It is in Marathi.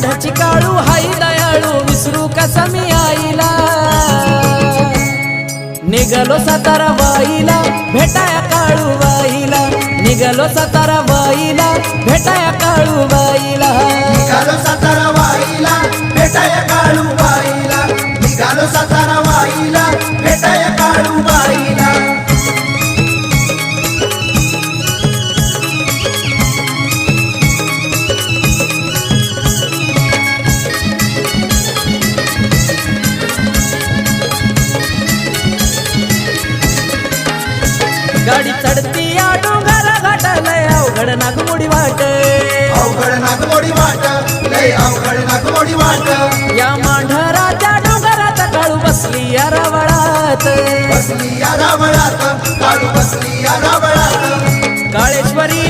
मांढाची काळू हाई दयाळू विसरू कसा मी आईला? निघालो सातारा बाईला भेटाया काळू बाईला. निघालो सातारा बाईला भेटाया काळू बाईला. निघालो बाईला भेटाया काळू बाईला. निघालो बाईला गाडी चढती या डोंगरा घाटालय अवघड नागमोडी वाट. अवघड नागमोडी वाट लय अवघड नागमोडी वाट. या मांढराच्या डोंगरात काळू बसली या रावळात. बसली या रावळात काळू बसली या रावळात. काळेश्वरीला